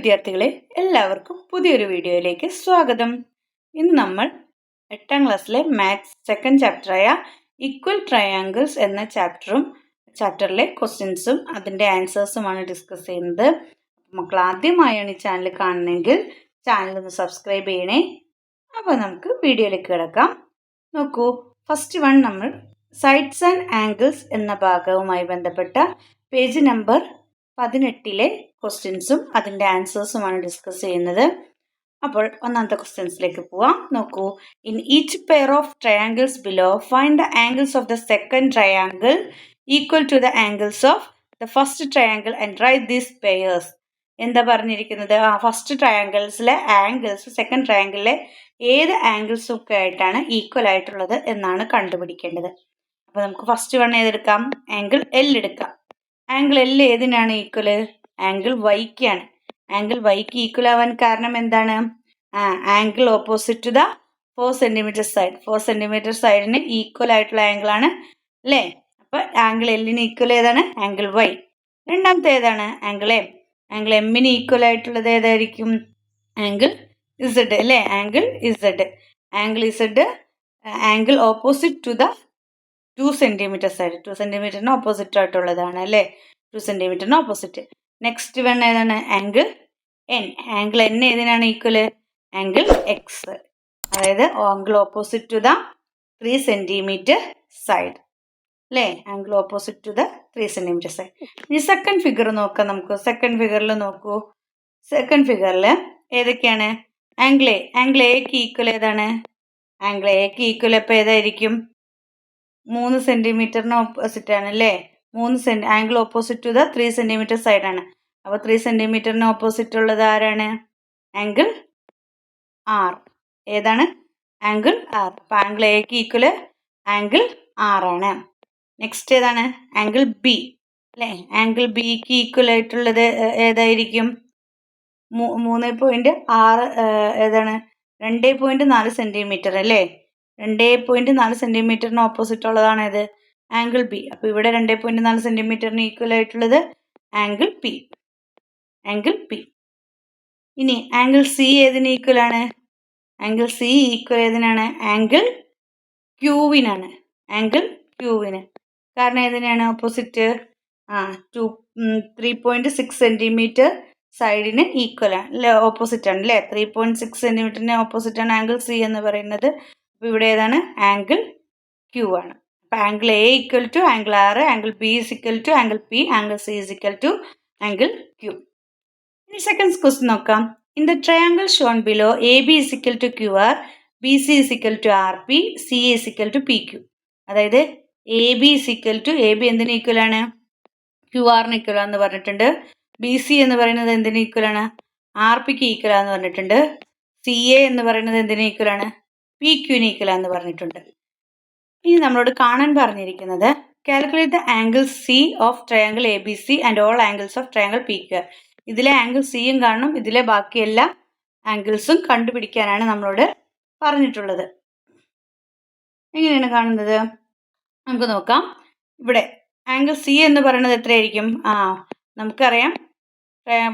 വിദ്യാർത്ഥികളെ എല്ലാവർക്കും പുതിയൊരു വീഡിയോയിലേക്ക് സ്വാഗതം. ഇന്ന് നമ്മൾ എട്ടാം ക്ലാസ്സിലെ മാത്സ് സെക്കൻഡ് ചാപ്റ്ററായ ഈക്വൽ ട്രയാങ്കിൾസ് എന്ന ചാപ്റ്ററും ചാപ്റ്ററിലെ ക്വസ്റ്റ്യൻസും അതിന്റെ ആൻസേഴ്സുമാണ് ഡിസ്കസ് ചെയ്യുന്നത്. മക്കൾ ആദ്യമായാണ് ഈ ചാനൽ കാണുന്നതെങ്കിൽ ചാനൽ ഒന്ന് സബ്സ്ക്രൈബ് ചെയ്യണേ. അപ്പോൾ നമുക്ക് വീഡിയോയിലേക്ക് കിടക്കാം. നോക്കൂ ഫസ്റ്റ് വൺ നമ്മൾ സൈഡ്സ് ആൻഡ് ആംഗിൾസ് എന്ന ഭാഗവുമായി ബന്ധപ്പെട്ട പേജ് നമ്പർ പതിനെട്ടിലെ ക്വസ്റ്റ്യൻസും അതിന്റെ ആൻസേഴ്സുമാണ് ഡിസ്കസ് ചെയ്യുന്നത്. അപ്പോൾ ഒന്നാമത്തെ ക്വസ്റ്റ്യൻസിലേക്ക് പോവാം. നോക്കൂ. In each pair of triangles below find the angles of the second triangle equal to the angles of the first triangle and write these pairs എന്താ പറഞ്ഞിരിക്കുന്നത്? ആ ഫസ്റ്റ് ട്രയാങ്കിൾസിലെ ആംഗിൾസ് സെക്കൻഡ് ട്രയാങ്കിളിലെ ഏത് ആംഗിൾസും ഒക്കെ ആയിട്ടാണ് ഈക്വൽ ആയിട്ടുള്ളത് എന്നാണ് കണ്ടുപിടിക്കേണ്ടത്. അപ്പോൾ നമുക്ക് ഫസ്റ്റ് വൺ ഏതെടുക്കാം? ആംഗിൾ എൽ എടുക്കാം. ആംഗിൾ എൽ ഏതിനാണ് ഈക്വൽ ആംഗിൾ വൈക്കാണ് ആംഗിൾ വൈക്ക് ഈക്വൽ ആവാൻ കാരണം എന്താണ്? ആ angle opposite to the four centimetre side four centimetre സൈഡിന് equal ആയിട്ടുള്ള ആംഗിൾ ആണ് അല്ലേ? അപ്പോൾ ആംഗിൾ എല്ലിന് ഈക്വൽ ഏതാണ്? ആംഗിൾ വൈ രണ്ടാമത്തെ ഏതാണ്? ആംഗിൾ എം ആംഗിൾ എമ്മിന് ഈക്വൽ ആയിട്ടുള്ളത് ഏതായിരിക്കും? ആംഗിൾ ഇസഡ് അല്ലേ? Angle Z angle Z angle opposite to the two centimetre side two സെന്റിമീറ്ററിന് opposite ആയിട്ടുള്ളതാണ് അല്ലേ? ടു സെന്റിമീറ്ററിന് ഓപ്പോസിറ്റ് നെക്സ്റ്റ് വൺ ഏതാണ്? ആംഗിൾ എൻ ആംഗിൾ എൻ ഏതിനാണ് ഈക്വൽ ആംഗിൾ എക്സ് അതായത് angle opposite to the three centimetre side അല്ലേ? Angle opposite to the three centimetre side ഇനി second figure നോക്കാം നമുക്ക്. സെക്കൻഡ് ഫിഗറിൽ നോക്കൂ. സെക്കൻഡ് ഫിഗറിൽ ഏതൊക്കെയാണ്? ആംഗിൾ എ ആംഗിൾ എക്ക് ഈക്വൽ ഏതാണ്? ആംഗിൾ എക്ക് ഈക്വൽ അപ്പോൾ ഏതായിരിക്കും? മൂന്ന് സെന്റിമീറ്ററിന് ഓപ്പോസിറ്റ് ആണ് അല്ലേ? മൂന്ന് centi angle opposite to the three centimetre സൈഡാണ് അപ്പോൾ ത്രീ സെന്റിമീറ്ററിന് ഓപ്പോസിറ്റ് ഉള്ളത് ആരാണ്? ആംഗിൾ ആർ ഏതാണ്? ആംഗിൾ ആർ അപ്പോൾ ആംഗിൾ എക്ക് ഈക്വൽ ആംഗിൾ ആറാണ് നെക്സ്റ്റ് ഏതാണ്? ആംഗിൾ ബി അല്ലേ? ആംഗിൾ ബിക്ക് ഈക്വൽ ആയിട്ടുള്ളത് ഏതായിരിക്കും? മൂന്ന് പോയിന്റ് ആറ് ഏതാണ്? രണ്ട് പോയിന്റ് നാല് സെന്റിമീറ്റർ അല്ലേ? രണ്ട് പോയിന്റ് നാല് സെന്റിമീറ്ററിന് ഓപ്പോസിറ്റ് ഉള്ളതാണ് ഇത് ആംഗിൾ ബി അപ്പോൾ ഇവിടെ രണ്ട് പോയിന്റ് നാല് സെന്റിമീറ്ററിന് ഈക്വൽ ആയിട്ടുള്ളത് ആംഗിൾ പി ആംഗിൾ പി ഇനി ആംഗിൾ സി ഏതിന് ഈക്വൽ ആണ്? ആംഗിൾ സി ഈക്വൽ ഏതിനാണ്? ആംഗിൾ ക്യൂവിനാണ് ആംഗിൾ ക്യൂവിന് കാരണം ഏതിനാണ് ഓപ്പോസിറ്റ് ആ two three point six centimetre സൈഡിന് equal ആണ്. ഓപ്പോസിറ്റ് ആണ് അല്ലേ? ത്രീ പോയിന്റ് സിക്സ് സെന്റിമീറ്ററിന് ഓപ്പോസിറ്റ് ആണ് ആംഗിൾ സി എന്ന് പറയുന്നത്. അപ്പോൾ ഇവിടെ ഏതാണ്? ആംഗിൾ ക്യൂ ആണ്. അപ്പോൾ angle A equal to angle R angle B is equal to angle P angle C is equal to angle Q. ഇനി സെക്കൻഡ് ക്വസ്റ്റ്യൻ നോക്കാം. In the triangle shown below A B is equal to Q R B C is equal to R P C is equal to P Q അതായത് A B is equal to A B എന്തിന് equal ആണ്? Q ആറിന് equal ആണെന്ന് പറഞ്ഞിട്ടുണ്ട്. B C എന്ന് പറയുന്നത് എന്തിന് equal ആണ്? ആർ പിക്ക് ഈക്വൽ ആണെന്ന് പറഞ്ഞിട്ടുണ്ട്. സി എ എന്ന് പറയുന്നത് എന്തിന് ഈക്വൽ ആണ്? പി ക്യൂന് ഈക്വൽ ആണെന്ന് പറഞ്ഞിട്ടുണ്ട്. ഇനി നമ്മളോട് കാണാൻ പറഞ്ഞിരിക്കുന്നത് calculate the angle C of triangle A B C and all angles of triangle P Q ഇതിലെ ആംഗിൾ സിയും കാണണം ഇതിലെ ബാക്കി എല്ലാ ആംഗിൾസും കണ്ടുപിടിക്കാനാണ് നമ്മളോട് പറഞ്ഞിട്ടുള്ളത്. എങ്ങനെയാണ് കാണുന്നത്? നമുക്ക് നോക്കാം. ഇവിടെ ആംഗിൾ സി എന്ന് പറയുന്നത് എത്രയായിരിക്കും? ആ നമുക്കറിയാം.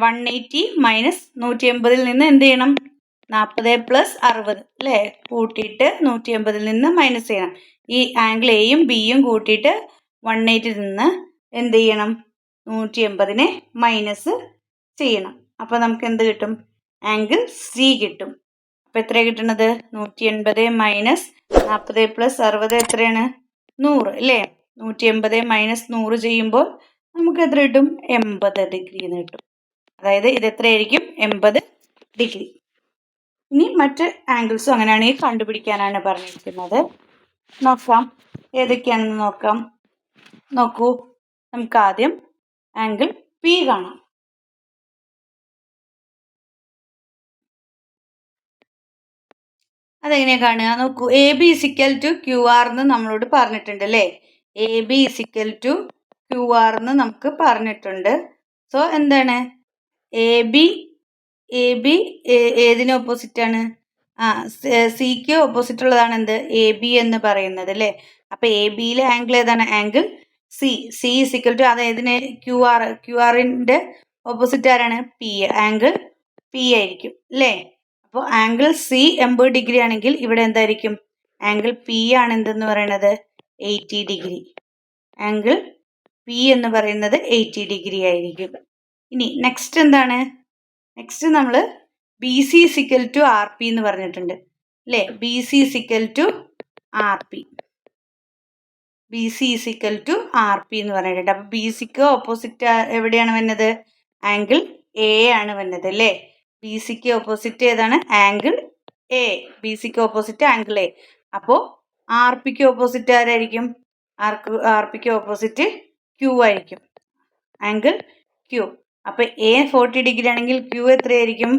വൺ എയ്റ്റി മൈനസ് നൂറ്റി എൺപതിൽ നിന്ന് എന്ത് ചെയ്യണം? നാൽപ്പത് പ്ലസ് അറുപത് അല്ലേ കൂട്ടിയിട്ട് നൂറ്റി എൺപതിൽ നിന്ന് മൈനസ് ചെയ്യണം. ഈ ആംഗിൾ എയും ബിയും കൂട്ടിയിട്ട് വൺ എയ്റ്റിൽ നിന്ന് എന്ത് ചെയ്യണം? നൂറ്റി എൺപതിനെ മൈനസ് ചെയ്യണം. അപ്പോൾ നമുക്ക് എന്ത് കിട്ടും? ആംഗിൾ സി കിട്ടും. അപ്പോൾ എത്രയാണ് കിട്ടണത്? നൂറ്റി എൺപത് മൈനസ് നാൽപ്പത് പ്ലസ് അറുപത് എത്രയാണ്? നൂറ് അല്ലേ നൂറ്റി എൺപത് മൈനസ് നൂറ് ചെയ്യുമ്പോൾ നമുക്ക് എത്ര കിട്ടും? എൺപത് ഡിഗ്രി എന്ന് കിട്ടും. അതായത് ഇത് എത്രയായിരിക്കും? എൺപത് ഡിഗ്രി. ഇനി മറ്റ് ആംഗിൾസും അങ്ങനെയാണ് ഈ കണ്ടുപിടിക്കാനാണ് പറഞ്ഞിരിക്കുന്നത്. നോക്കാം. ഏതൊക്കെയാണെന്ന് നോക്കാം. നോക്കൂ. നമുക്ക് ആദ്യം ആംഗിൾ പി കാണാം. അതെങ്ങനെയാണ് കാണുക? നോക്കൂ. A B is equal to Q R എന്ന് നമ്മളോട് പറഞ്ഞിട്ടുണ്ട് അല്ലേ? A B is equal to Q R എന്ന് നമുക്ക് പറഞ്ഞിട്ടുണ്ട്. സോ എന്താണ്? എ ബി എ ബി ഏതിന് ഓപ്പോസിറ്റ് ആണ് ആ സിക്ക് ഓപ്പോസിറ്റ് ഉള്ളതാണ് എന്ത് എ ബി എന്ന് പറയുന്നത് അല്ലേ? അപ്പോൾ എ ബിയിലെ ആംഗിൾ ഏതാണ്? Angle C. C is equal to അത് ഏതിന്? ക്യു ആർ ക്യു ആറിന്റെ ഓപ്പോസിറ്റ് ആരാണ്? പി ആംഗിൾ പി ആയിരിക്കും അല്ലേ? അപ്പോൾ ആംഗിൾ സി എൺപത് ഡിഗ്രി ആണെങ്കിൽ ഇവിടെ എന്തായിരിക്കും? ആംഗിൾ പി ആണ് എന്തെന്ന് പറയുന്നത് എയ്റ്റി ഡിഗ്രി. ആംഗിൾ പി എന്ന് പറയുന്നത് എയ്റ്റി ഡിഗ്രി ആയിരിക്കും. ഇനി നെക്സ്റ്റ് എന്താണ്? നെക്സ്റ്റ് നമ്മൾ B C is equal to R P എന്ന് പറഞ്ഞിട്ടുണ്ട്. അല്ലേ B C is equal to R P B C is equal to R P എന്ന് പറഞ്ഞിട്ടുണ്ട്. അപ്പോൾ ബി സിക്ക് ഓപ്പോസിറ്റ് എവിടെയാണ് വന്നത്? ആംഗിൾ എ ആണ് വന്നത് അല്ലേ ബി സിക്ക് ഓപ്പോസിറ്റ് ഏതാണ്? ആംഗിൾ എ ബി സിക്ക് ഓപ്പോസിറ്റ് ആംഗിൾ എ അപ്പോൾ ആർ പിക്ക് ഓപ്പോസിറ്റ് ആരായിരിക്കും? ആർക്ക് ആർ പിക്ക് ഓപ്പോസിറ്റ് ക്യൂ ആയിരിക്കും. ആംഗിൾ ക്യൂ അപ്പോൾ എ ഫോർട്ടി ഡിഗ്രി ആണെങ്കിൽ ക്യൂ എത്രയായിരിക്കും?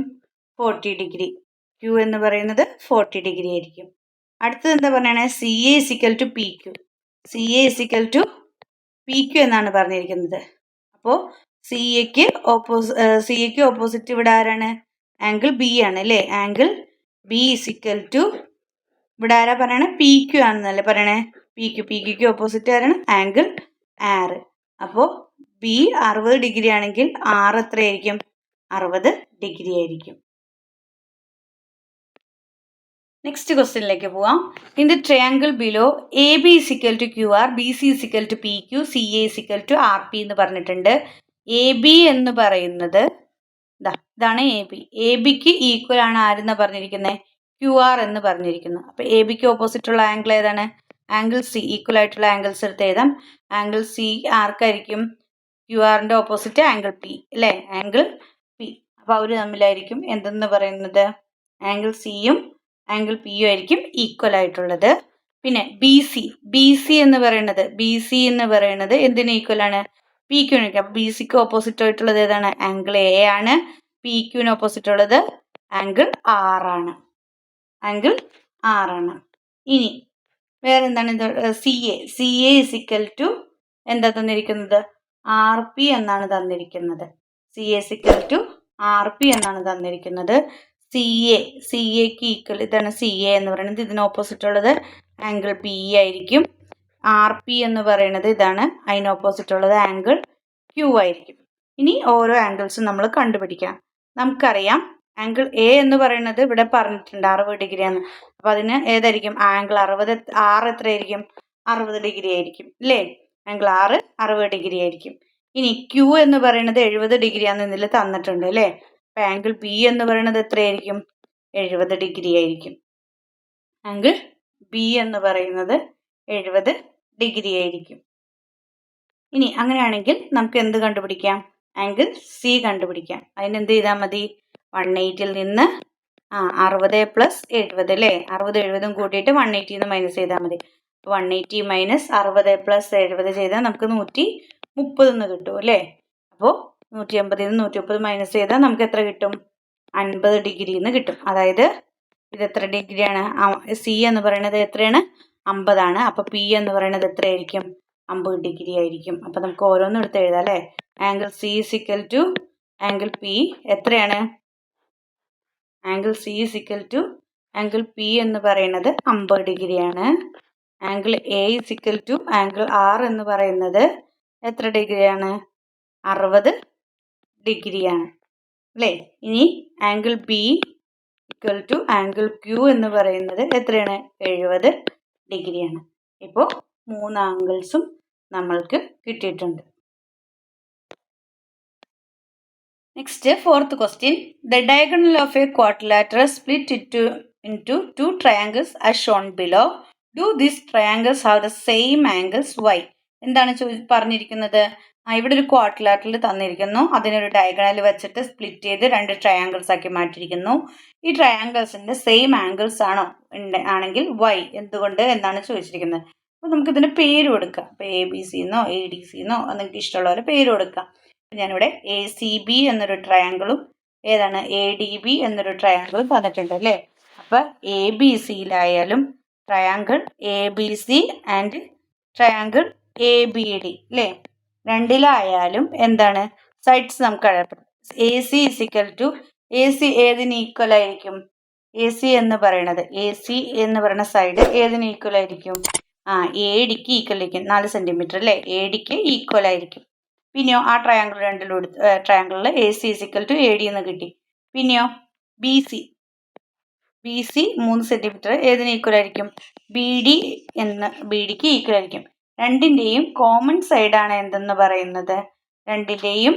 ഫോർട്ടി ഡിഗ്രി ക്യൂ എന്ന് പറയുന്നത് ഫോർട്ടി ഡിഗ്രി ആയിരിക്കും. അടുത്തത് എന്താ പറയുകയാണെ C A is equal to P Q C A is equal to P Q എന്നാണ് പറഞ്ഞിരിക്കുന്നത്. അപ്പോൾ സി എക്ക് ഓപ്പോസ് സി എക്ക് ഓപ്പോസിറ്റ് ഇവിടെ ആരാണ്? ആംഗിൾ ബി ആണ് അല്ലേ? ആംഗിൾ ബി ഇസിക്കൽ ടു ഇവിടെ ആരാ പറയണേ? പി ക്യു ആണെന്നല്ലേ പറയണേ? പി ക്യു പി ക്യുക്ക് ഓപ്പോസിറ്റ് ആരാണ്? ആംഗിൾ ആറ് അപ്പോൾ ബി അറുപത് ഡിഗ്രി ആണെങ്കിൽ ആർ എത്രയായിരിക്കും? അറുപത് ഡിഗ്രി ആയിരിക്കും. നെക്സ്റ്റ് ക്വസ്റ്റ്യനിലേക്ക് പോവാം. In triangle below A B is equal to Q R B C is equal to P Q C A is equal to R P എന്ന് പറഞ്ഞിട്ടുണ്ട്. എ ബി എന്ന് പറയുന്നത് ഇതാ ഇതാണ് എ ബി എ ബിക്ക് ഈക്വൽ ആണ് ആരെന്ന് പറഞ്ഞിരിക്കുന്നത് ക്യു ആർ എന്ന് പറഞ്ഞിരിക്കുന്നത് അപ്പോൾ എ ബിക്ക് ഓപ്പോസിറ്റ് ഉള്ള ആംഗിൾ ഏതാണ്? ആംഗിൾ സി ഈക്വൽ ആയിട്ടുള്ള ആംഗിൾസ് എടുത്ത് എഴുതാം. ആംഗിൾ സി ആർക്കായിരിക്കും? ക്യു ആറിന്റെ ഓപ്പോസിറ്റ് ആംഗിൾ പി അല്ലേ? ആംഗിൾ പി അപ്പോൾ അവർ തമ്മിലായിരിക്കും എന്തെന്ന് പറയുന്നത്? ആംഗിൾ സിയും ആംഗിൾ പിയും ആയിരിക്കും ഈക്വൽ ആയിട്ടുള്ളത്. പിന്നെ ബി സി ബി സി എന്ന് പറയുന്നത് ബി സി എന്ന് പറയുന്നത് എന്തിന് ഈക്വൽ ആണ്? പി ക്യൂന് അപ്പോൾ ബി സിക്ക് ഓപ്പോസിറ്റ് ആയിട്ടുള്ളത് ഏതാണ്? ആംഗിൾ എ ആണ്. പി ക്യൂന് ഓപ്പോസിറ്റ് ഉള്ളത് ആംഗിൾ ആറാണ് ആംഗിൾ ആറാണ് ഇനി വേറെ എന്താണ് C A C A is equal to എന്താ തന്നിരിക്കുന്നത്? ആർ പി എന്നാണ് തന്നിരിക്കുന്നത്. C A is equal to R P എന്നാണ് തന്നിരിക്കുന്നത്. സി എ സി എക്ക് ഈക്വൽ ഇതാണ് സി എ എന്ന് പറയുന്നത്. ഇതിന് ഓപ്പോസിറ്റ് ഉള്ളത് ആംഗിൾ പി ഇ ആയിരിക്കും. ആർ പി എന്ന് പറയുന്നത് ഇതാണ്. അതിന് ഓപ്പോസിറ്റ് ഉള്ളത് ആംഗിൾ ക്യു ആയിരിക്കും. ഇനി ഓരോ ആംഗിൾസും നമ്മൾ കണ്ടുപിടിക്കാം. നമുക്കറിയാം ആംഗിൾ എ എന്ന് പറയുന്നത് ഇവിടെ പറഞ്ഞിട്ടുണ്ട് അറുപത് ഡിഗ്രിയാണ് അപ്പോൾ അതിന് ഏതായിരിക്കും? ആംഗിൾ അറുപത് ആറ് എത്രയായിരിക്കും? അറുപത് ഡിഗ്രി ആയിരിക്കും. അല്ലേ ആംഗിൾ ആറ് അറുപത് ഡിഗ്രി ആയിരിക്കും. ഇനി ക്യൂ എന്ന് പറയുന്നത് എഴുപത് ഡിഗ്രിയാന്ന് ഇതിൽ തന്നിട്ടുണ്ട് അല്ലേ? അപ്പോൾ ആംഗിൾ ബി എന്ന് പറയുന്നത് എത്രയായിരിക്കും? എഴുപത് ഡിഗ്രി ആയിരിക്കും. ആംഗിൾ ബി എന്ന് പറയുന്നത് എഴുപത് ഡിഗ്രി ആയിരിക്കും. ഇനി അങ്ങനെയാണെങ്കിൽ നമുക്ക് എന്ത് കണ്ടുപിടിക്കാം? ആംഗിൾ സി കണ്ടുപിടിക്കാം. അതിന് എന്ത് ചെയ്താൽ മതി? വൺ എയ്റ്റിൽ നിന്ന് ആ അറുപത് പ്ലസ് എഴുപത് അല്ലേ? അറുപത് എഴുപതും കൂട്ടിയിട്ട് വൺ എയ്റ്റിൽ നിന്ന് മൈനസ് ചെയ്താൽ മതി. വൺ എയ്റ്റി മൈനസ് അറുപത് പ്ലസ് എഴുപത് ചെയ്താൽ നമുക്ക് നൂറ്റി മുപ്പത് എന്ന് കിട്ടും അല്ലേ? അപ്പോൾ നൂറ്റി അമ്പതിൽ നിന്ന് നൂറ്റി മുപ്പത് മൈനസ് ചെയ്താൽ നമുക്ക് എത്ര കിട്ടും? അൻപത് ഡിഗ്രി എന്ന് കിട്ടും. അതായത് ഇത് എത്ര ഡിഗ്രിയാണ് സി എന്ന് പറയുന്നത് എത്രയാണ്? അമ്പതാണ് അപ്പോൾ പി എന്ന് പറയുന്നത് എത്രയായിരിക്കും? അമ്പത് ഡിഗ്രി ആയിരിക്കും. അപ്പോൾ നമുക്ക് ഓരോന്നും എടുത്ത് എഴുതാം അല്ലേ? Angle C is equal to angle P എത്രയാണ്? Angle C is equal to angle P എന്ന് പറയുന്നത് അമ്പത് ഡിഗ്രിയാണ് angle A is equal to angle R എന്ന് പറയുന്നത് എത്ര ഡിഗ്രിയാണ്? അറുപത് ഡിഗ്രിയാണ്. അല്ലേ? ഇനി angle B equal to angle Q എന്ന് പറയുന്നത് എത്രയാണ്? എഴുപത് ഡിഗ്രിയാണ്. ഇപ്പോൾ മൂന്ന് ആംഗിൾസും നമ്മൾക്ക് കിട്ടിയിട്ടുണ്ട്. Next fourth question the diagonal of a quadrilateral split in two in two triangles ആ shown below do this triangles have the same angles why എന്താണ് ചോ പറഞ്ഞിരിക്കുന്നത്? ഇവിടെ ഒരു ക്വാഡ്രിലാറ്ററൽ തന്നിരിക്കുന്നു. അതിനൊരു ഡയഗണൽ വെച്ചിട്ട് സ്പ്ലിറ്റ് ചെയ്ത് രണ്ട് ട്രയാങ്കിൾസ് ആക്കി മാറ്റിയിരിക്കുന്നു. ഈ ട്രയാങ്കിൾസിന്റെ സെയിം ആംഗിൾസ് ആണോ? ആണെങ്കിൽ വൈ എന്തുകൊണ്ട് എന്നാണ് ചോദിച്ചിരിക്കുന്നത്. അപ്പോൾ നമുക്ക് ഇതിന് പേര് കൊടുക്കാം. ഇപ്പോൾ എ ബി സി എന്നോ എ ഡി സി എന്നോ നിങ്ങൾക്ക് ഇഷ്ടമുള്ള പോലെ പേര് കൊടുക്കാം. ഞാനിവിടെ എ സി ബി എന്നൊരു ട്രയാങ്കിളും ഏതാണ്? എ ഡി ബി എന്നൊരു ട്രയാങ്കിളും തന്നിട്ടുണ്ട് അല്ലേ? അപ്പോൾ A B സിയിലായാലും triangle A B C and triangle A B D അല്ലേ രണ്ടിലായാലും എന്താണ്? സൈഡ്സ് നമുക്ക് അറിയപ്പെടും A C is equal to A C ഏതിന് ഈക്വൽ ആയിരിക്കും? എ സി എന്ന് പറയുന്നത് എ സി എന്ന് പറയുന്ന സൈഡ് ഏതിന് ഈക്വൽ ആയിരിക്കും? ആ എ ഡിക്ക് ഈക്വൽ ആയിരിക്കും. നാല് സെന്റിമീറ്റർ അല്ലേ എ ഡിക്ക് ഈക്വൽ ആയിരിക്കും. പിന്നെയോ ആ ട്രയാങ്കിൾ രണ്ടിലും എടുത്ത് ട്രയാങ്കിളിൽ A C is equal to A D എന്ന് കിട്ടി. പിന്നെയോ ബി സി ബി സി മൂന്ന് സെന്റിമീറ്റർ ഏതിന് ഈക്വൽ ആയിരിക്കും? ബി ഡി എന്ന് ബി ഡിക്ക് ഈക്വൽ ആയിരിക്കും. രണ്ടിന്റെയും കോമൺ സൈഡാണ് എന്തെന്ന് പറയുന്നത്? രണ്ടിന്റെയും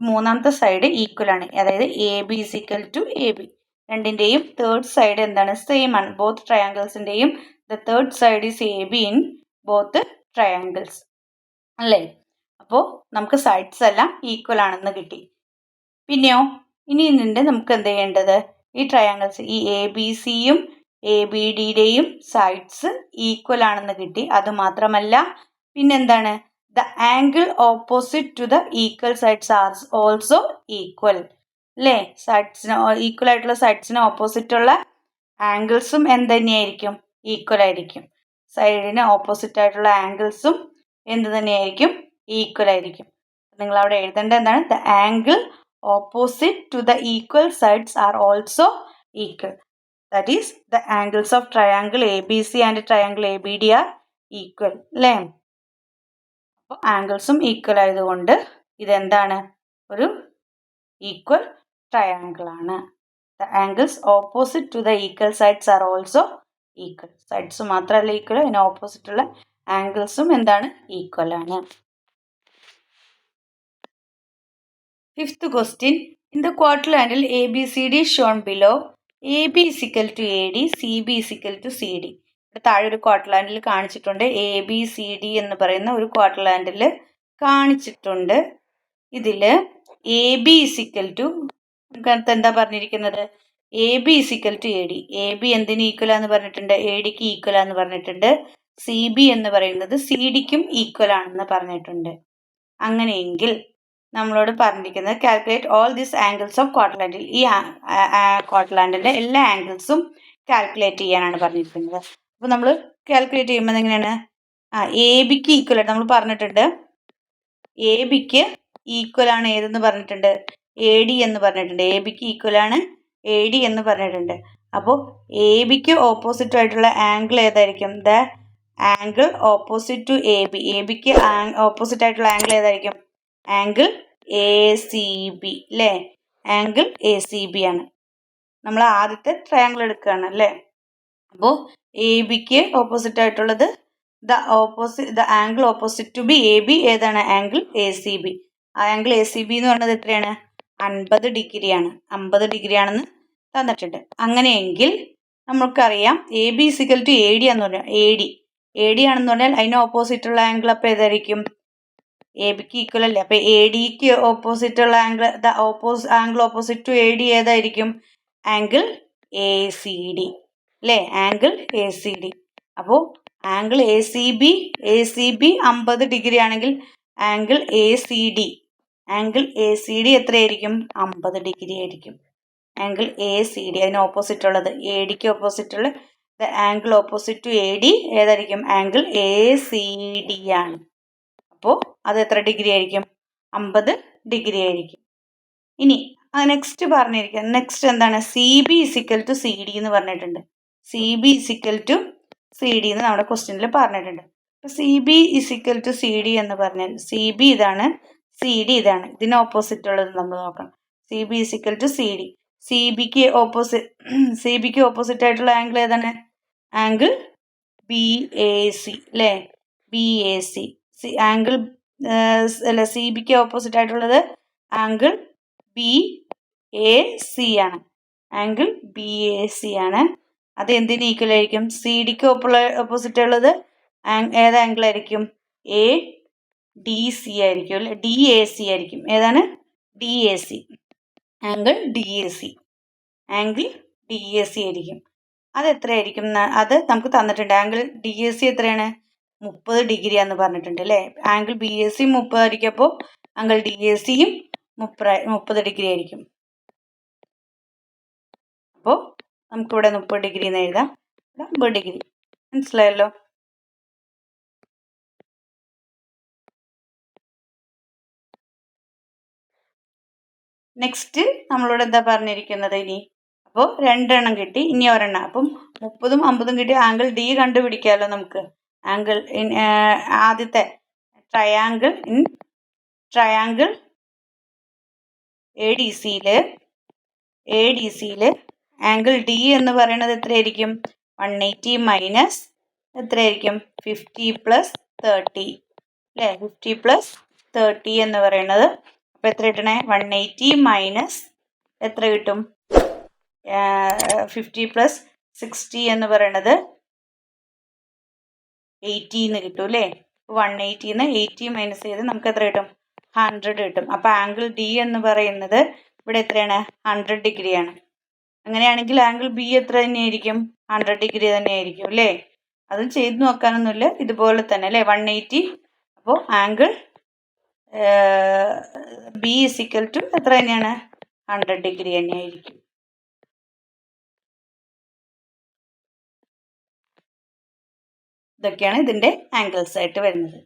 മൂന്നാമത്തെ സൈഡ് ഈക്വൽ ആണ്. അതായത് A B is equal to A B രണ്ടിന്റെയും തേർഡ് സൈഡ് എന്താണ്? സെയിം ആണ്. Both ട്രയാങ്കിൾസിന്റെയും the third side is A B in both triangles അല്ലേ? അപ്പോൾ നമുക്ക് സൈഡ്സ് എല്ലാം ഈക്വൽ ആണെന്ന് കിട്ടി. പിന്നെയോ? ഇനി ഇതിന്റെ നമുക്ക് എന്ത് ചെയ്യേണ്ടത്? ഈ ട്രയാങ്കിൾസ് ഈ എ ബി സിയും എ ബി ഡിയുടെയും സൈഡ്സ് ഈക്വൽ ആണെന്ന് കിട്ടി. അതുമാത്രമല്ല പിന്നെന്താണ്? The angle opposite to the equal sides are also equal അല്ലേ സൈഡ്സിന് ഈക്വൽ ആയിട്ടുള്ള സൈഡ്സിന് ഓപ്പോസിറ്റ് ഉള്ള ആംഗിൾസും എന്ത് തന്നെയായിരിക്കും? ഈക്വൽ ആയിരിക്കും. സൈഡിന് ഓപ്പോസിറ്റ് ആയിട്ടുള്ള ആംഗിൾസും എന്ത് തന്നെയായിരിക്കും? ഈക്വൽ ആയിരിക്കും. നിങ്ങൾ അവിടെ എഴുതേണ്ട എന്താണ്? The angle the equal sides are also equal that is the angles of triangle A B C and triangle A are equal അല്ലേ അപ്പോൾ ആംഗിൾസും ഈക്വൽ ആയതുകൊണ്ട് ഇതെന്താണ്? ഒരു ഈക്വൽ ട്രയാങ്കിൾ ആണ്. The angles opposite to the equal sides are also equal sides മാത്രമല്ല equal അതിന് ഓപ്പോസിറ്റുള്ള ആംഗിൾസും എന്താണ്? ഈക്വൽ ആണ്. Fifth question in the quarter ആൻഡിൽ A B C D shown below A B is equal to A D C B is equal to C D ഇവിടെ താഴെ ഒരു quarter ആൻഡിൽ കാണിച്ചിട്ടുണ്ട്. എ ബി സി ഡി എന്ന് പറയുന്ന ഒരു quarter ആൻഡിൽ കാണിച്ചിട്ടുണ്ട് ഇതിൽ A B is equal to നമുക്കകത്ത് എന്താ പറഞ്ഞിരിക്കുന്നത്? A B is equal to A D A B എന്തിന് ഈക്വലാന്ന് പറഞ്ഞിട്ടുണ്ട്? എ ഡിക്ക് ഈക്വലാന്ന് പറഞ്ഞിട്ടുണ്ട്. സി ബി എന്ന് പറയുന്നത് സി ഡിക്കും ഈക്വൽ ആണെന്ന് പറഞ്ഞിട്ടുണ്ട്. അങ്ങനെയെങ്കിൽ നമ്മളോട് പറഞ്ഞിരിക്കുന്നത് calculate all this angles of കോട്ടലാൻഡിൽ ഈ ക്വാർട്ടർലാൻഡിന്റെ എല്ലാ ആംഗിൾസും കാൽക്കുലേറ്റ് ചെയ്യാനാണ് പറഞ്ഞിരിക്കുന്നത്. അപ്പോൾ നമ്മൾ കാൽക്കുലേറ്റ് ചെയ്യുമ്പോൾ എങ്ങനെയാണ്? ആ എ ബിക്ക് ഈക്വൽ ആയിട്ട് നമ്മൾ പറഞ്ഞിട്ടുണ്ട്. എ ബിക്ക് ഈക്വൽ ആണ് ഏതെന്ന് പറഞ്ഞിട്ടുണ്ട്? എ ഡി എന്ന് പറഞ്ഞിട്ടുണ്ട്. എ ബിക്ക് ഈക്വൽ ആണ് എ ഡി എന്ന് പറഞ്ഞിട്ടുണ്ട്. അപ്പോൾ എ ബിക്ക് ഓപ്പോസിറ്റ് ആയിട്ടുള്ള ആംഗിൾ ഏതായിരിക്കും? The angle opposite to A B A ബിക്ക് ഓപ്പോസിറ്റ് ആയിട്ടുള്ള ആംഗിൾ ഏതായിരിക്കും? ആംഗിൾ എ സി ബി അല്ലേ ആംഗിൾ എ സി ബി ആണ്. നമ്മൾ ആദ്യത്തെ ട്രയാങ്കിൾ എടുക്കുകയാണ് അല്ലേ അപ്പോൾ എ ബിക്ക് ഓപ്പോസിറ്റ് ആയിട്ടുള്ളത് the opposite the angle opposite to B A B ഏതാണ്? ആംഗിൾ എ സി ബി ആ ആംഗിൾ എ സി ബി എന്ന് പറഞ്ഞത് എത്രയാണ്? അൻപത് ഡിഗ്രിയാണ് അമ്പത് ഡിഗ്രി ആണെന്ന് തന്നിട്ടുണ്ട്. അങ്ങനെയെങ്കിൽ നമുക്കറിയാം A B is equal to A D എന്ന് പറഞ്ഞാൽ എ ഡി എ ഡി ആണെന്ന് പറഞ്ഞാൽ അതിന് ഓപ്പോസിറ്റുള്ള ആംഗിൾ അപ്പോൾ ഏതായിരിക്കും? എ ബിക്ക് ഈക്വൽ അല്ലേ? അപ്പോൾ എ ഡിക്ക് ഓപ്പോസിറ്റ് ഉള്ള angle oppose angle opposite to A D ഏതായിരിക്കും? ആംഗിൾ എ സി ഡി അല്ലേ? ആംഗിൾ എ സി ഡി അപ്പോൾ angle A C B A C B അമ്പത് ഡിഗ്രി ആണെങ്കിൽ angle A C D angle A C D എത്രയായിരിക്കും? അമ്പത് degree ആയിരിക്കും. Angle A C D അതിന് opposite ഉള്ളത്. എ ഡിക്ക് ഓപ്പോസിറ്റ് ഉള്ള angle opposite to A D ഏതായിരിക്കും? ആംഗിൾ എ സി ഡി ആണ്. അപ്പോൾ അത് എത്ര ഡിഗ്രി ആയിരിക്കും? അമ്പത് ഡിഗ്രി ആയിരിക്കും. ഇനി നെക്സ്റ്റ് പറഞ്ഞിരിക്കുക നെക്സ്റ്റ് എന്താണ്? C B is equal to C D എന്ന് പറഞ്ഞിട്ടുണ്ട്. C B is equal to C D എന്ന് നമ്മുടെ ക്വസ്റ്റ്യനിൽ പറഞ്ഞിട്ടുണ്ട്. അപ്പോൾ C B is equal to C D എന്ന് പറഞ്ഞാൽ സി ബി ഇതാണ് സി ഡി ഇതാണ്. ഇതിന് ഓപ്പോസിറ്റ് ഉള്ളത് നമ്മൾ നോക്കണം. C B is equal to C D C ബിക്ക് ഓപ്പോസിറ്റ് സി ബിക്ക് ഓപ്പോസിറ്റ് ആയിട്ടുള്ള ആംഗിൾ ഏതാണ്? ആംഗിൾ ബി എ സി അല്ലേ B A C C angle അല്ല സി ബിക്ക് ഓപ്പോസിറ്റ് ആയിട്ടുള്ളത് ആംഗിൾ ബി എ സി ആണ്. ആംഗിൾ ബി എ സി ആണ്. അത് എന്തിന് ഈക്വൽ ആയിരിക്കും? സി ഡിക്ക് ഓപ്പോസിറ്റ് ഉള്ളത് ഏത് ആംഗിൾ ആയിരിക്കും? എ ഡി സി ആയിരിക്കും അല്ലെ? ഡി എ സി ആയിരിക്കും. ഏതാണ്? D A C angle D A C angle D A C ആയിരിക്കും. അത് എത്രയായിരിക്കും? അത് നമുക്ക് തന്നിട്ടുണ്ട്. ആംഗിൾ ഡി എ സി എത്രയാണ്? മുപ്പത് ഡിഗ്രി എന്ന് പറഞ്ഞിട്ടുണ്ട് അല്ലേ ആംഗിൾ ബി എസ് സി മുപ്പതായിരിക്കും അപ്പോൾ ആംഗിൾ ഡി എ സിയും മുപ്പത് ഡിഗ്രി ആയിരിക്കും. അപ്പോൾ നമുക്കിവിടെ മുപ്പത് ഡിഗ്രി എന്ന് എഴുതാം. ഇവിടെ അമ്പത് ഡിഗ്രി. മനസ്സിലായല്ലോ? നെക്സ്റ്റ് നമ്മളോട് എന്താ പറഞ്ഞിരിക്കുന്നത് ഇനി? അപ്പോൾ രണ്ടെണ്ണം കിട്ടി ഇനി ഒരെണ്ണം. അപ്പം മുപ്പതും അമ്പതും കിട്ടി ആംഗിൾ ഡി കണ്ടുപിടിക്കാമല്ലോ നമുക്ക്. ആംഗിൾ ഇൻ ആദ്യത്തെ triangle in triangle A D സിയിൽ എ ഡി സിയിൽ ആംഗിൾ ഡി എന്ന് പറയുന്നത് എത്രയായിരിക്കും? വൺ എയ്റ്റി മൈനസ് എത്രയായിരിക്കും? ഫിഫ്റ്റി പ്ലസ് തേർട്ടി അല്ലേ ഫിഫ്റ്റി പ്ലസ് തേർട്ടി എന്ന് പറയുന്നത് അപ്പോൾ എത്ര കിട്ടണേ? വൺ എയ്റ്റി മൈനസ് എത്ര കിട്ടും? ഫിഫ്റ്റി പ്ലസ് സിക്സ്റ്റി എന്ന് പറയുന്നത് എയ്റ്റീന്ന് കിട്ടും അല്ലേ വൺ എയ്റ്റിന്ന് എയ്റ്റി മൈനസ് ചെയ്ത് നമുക്ക് എത്ര കിട്ടും? ഹൺഡ്രഡ് കിട്ടും. അപ്പോൾ ആംഗിൾ ഡി എന്ന് പറയുന്നത് ഇവിടെ എത്രയാണ്? ഹൺഡ്രഡ് ഡിഗ്രിയാണ് അങ്ങനെയാണെങ്കിൽ ആംഗിൾ ബി എത്ര തന്നെയായിരിക്കും? ഹൺഡ്രഡ് ഡിഗ്രി തന്നെയായിരിക്കും അല്ലേ? അത് ചെയ്ത് നോക്കാനൊന്നുമില്ല. ഇതുപോലെ തന്നെ അല്ലേ? വൺ എയ്റ്റി അപ്പോൾ angle B is equal to എത്ര തന്നെയാണ്? ഹൺഡ്രഡ് ഡിഗ്രി തന്നെയായിരിക്കും. ഇതൊക്കെയാണ് ഇതിന്റെ ആംഗിൾസ് ആയിട്ട് വരുന്നത്.